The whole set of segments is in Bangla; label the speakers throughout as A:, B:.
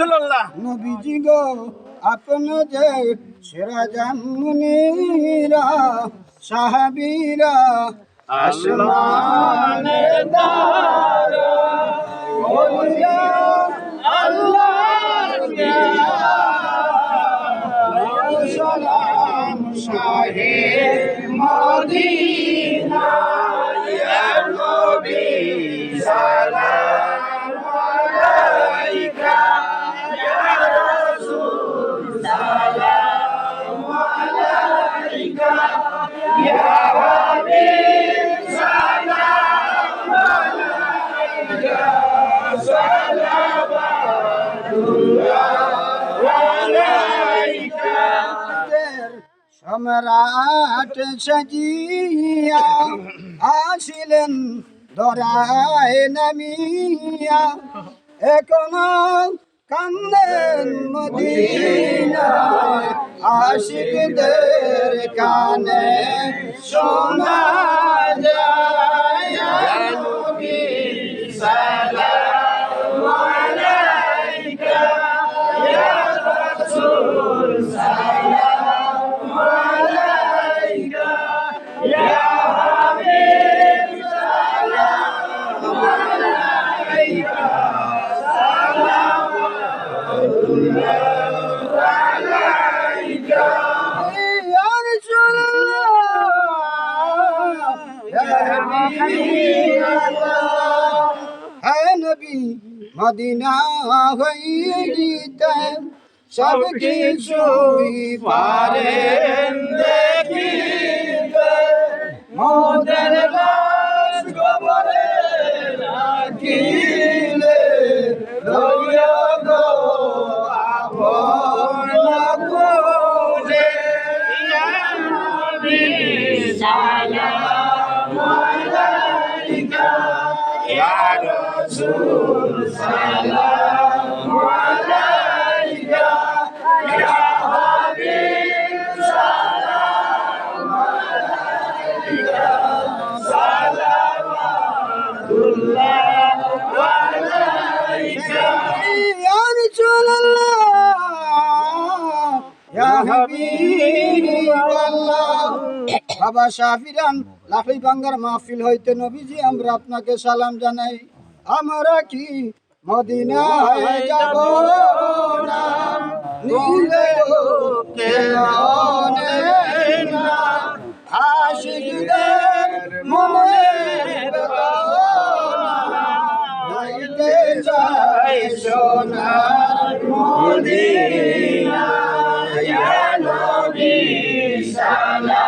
A: রাসূলুল্লাহ।
B: নবীজি গো আপন যে সেরা জামুনিরা সাহাবীরা
A: আসমানে শাহে মদিনা নবী সালাম
B: সম্রাট সাজিয়া আসিলেন ধরায় নামিয়া। এখন কান্দেন মদিনায় আশিকদের কানে শোনা হ্যাঁ
A: নবী,
B: মদিনা হইতে সব কিছুই পারে
A: দেখিতে। মোদের লাশ গোবরে রাখিলে লইয়া গো আপন কোলে ইয়া নবী
B: বাবা শাহিরান লাফি বাঙ্গার মাহফিল হইতে নবীজি আমরা আপনাকে সালাম জানাই। আমরা কি মদিনায় যাব না? নীলে আশিকদের মনে বেদনা? চাই সোনার
A: মদিনা নবী সালাম।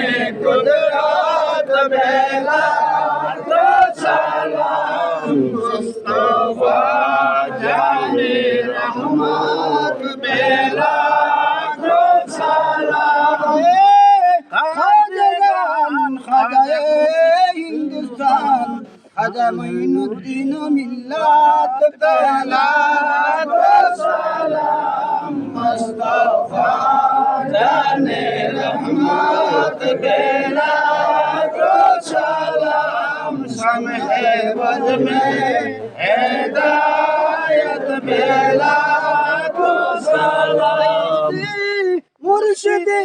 A: শানে কুদরত বেলা দো সালাম মুস্তফা জানে রহমত বেলা দো সালাম
B: খাজাগান খাজায়ে হিন্দুস্তান খাজা মুর্শিদি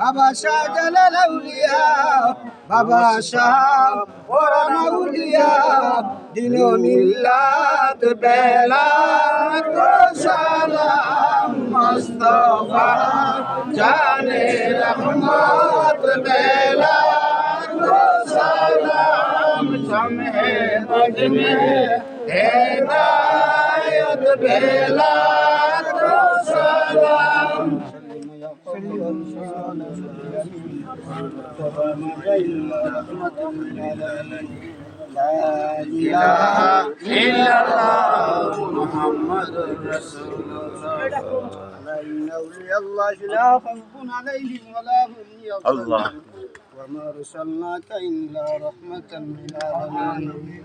B: বাবা শাহ জালাল আউলিয়া, বাবা শাহ কোরআন আউলিয়া। দিল মিল্লাত বেলা
A: সালাম, মুস্তাফা জানে রহমত বেলা সালাম। সমহে বজমে হেদায়ত বেলা সালাম।
B: لا
A: إله إلا الله. محمد رسول الله
B: إن أولياء الله لا خوف عليهم ولا هم يحزنون وما أرسلناك إلا رحمة للعالمين.